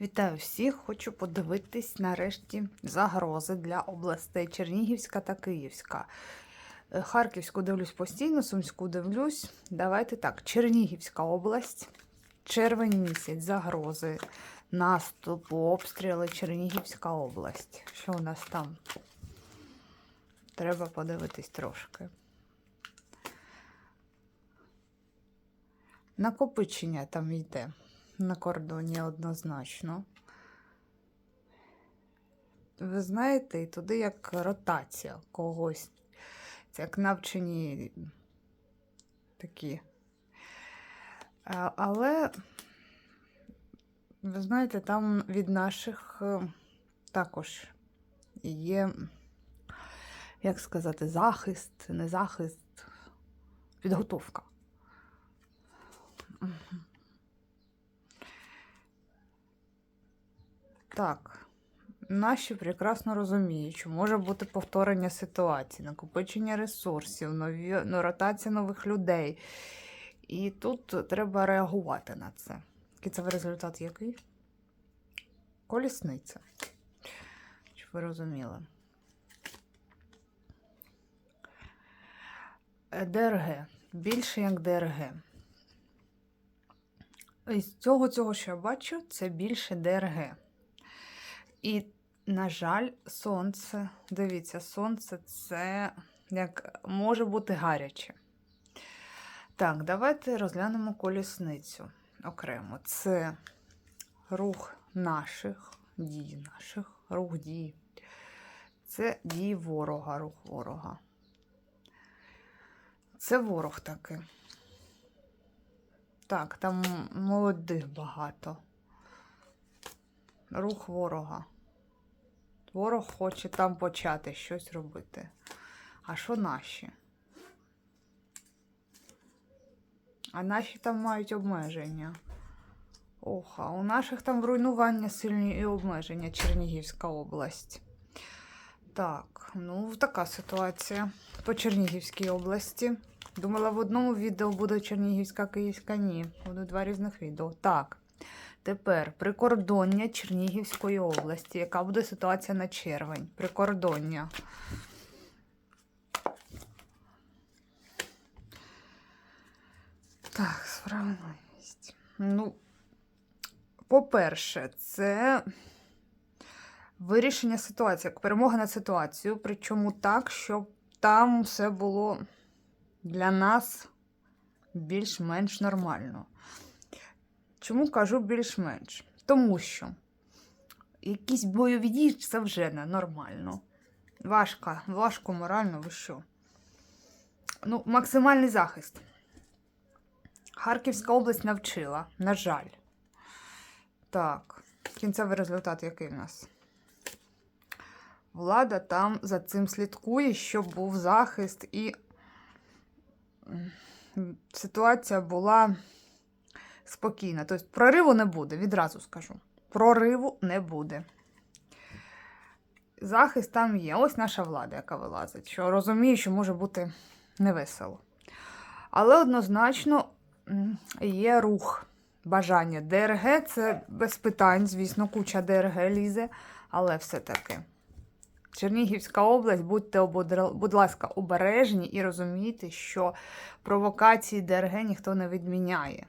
Вітаю всіх! Хочу подивитись нарешті загрози для областей Чернігівська та Київська. Е, Харківську дивлюсь постійно, Сумську дивлюсь. Давайте так: Чернігівська область, червень місяць, загрози, наступ, обстріли, Чернігівська область. Що у нас там? Треба подивитись трошки. Накопичення там йде на кордоні однозначно. Ви знаєте, і туди як ротація когось. Це як навчені такі. Але, ви знаєте, там від наших е, також є, як сказати, захист, не захист, підготовка. Так, наші прекрасно розуміють, що може бути повторення ситуації, накопичення ресурсів, нові, ну, ротація нових людей. І тут треба реагувати на це. Кінцевий результат який? Колісниця. Щоб ви розуміли. ДРГ. Більше як ДРГ. Із цього, цього, що я бачу, це більше ДРГ. І, на жаль, сонце, дивіться, сонце це як може бути гаряче. Так, давайте розглянемо колісницю окремо. Це рух наших, дій наших, рух дій. Це дії ворога, рух ворога. Це ворог таки. Так, там молодих багато. Рух ворога. Ворог хоче там почати щось робити. А що наші? А наші там мають обмеження. Ох, а у наших там руйнування сильні і обмеження Чернігівська область. Так, ну така ситуація по Чернігівській області. Думала, в одному відео буде Чернігівська, Київська, ні. Будуть два різних відео. Так. Тепер прикордоння Чернігівської області. Яка буде ситуація на червень? Прикордоння. Так, справедливість. Ну, по-перше, це вирішення ситуації, перемога над ситуацією, причому так, щоб там все було для нас більш-менш нормально. Чому кажу більш-менш? Тому що якісь бойові дії це вже не нормально. Важко, важко морально, ви що? Ну, максимальний захист. Харківська область навчила, на жаль. Так, кінцевий результат який в нас? Влада там за цим слідкує, щоб був захист, і ситуація була спокійна. Тобто прориву не буде, відразу скажу. Прориву не буде. Захист там є. Ось наша влада, яка вилазить, що розуміє, що може бути невесело. Але однозначно є рух, бажання. ДРГ це без питань, звісно, куча ДРГ лізе, але все-таки. Чернігівська область, будьте, будь ласка, обережні і розумійте, що провокації ДРГ ніхто не відміняє.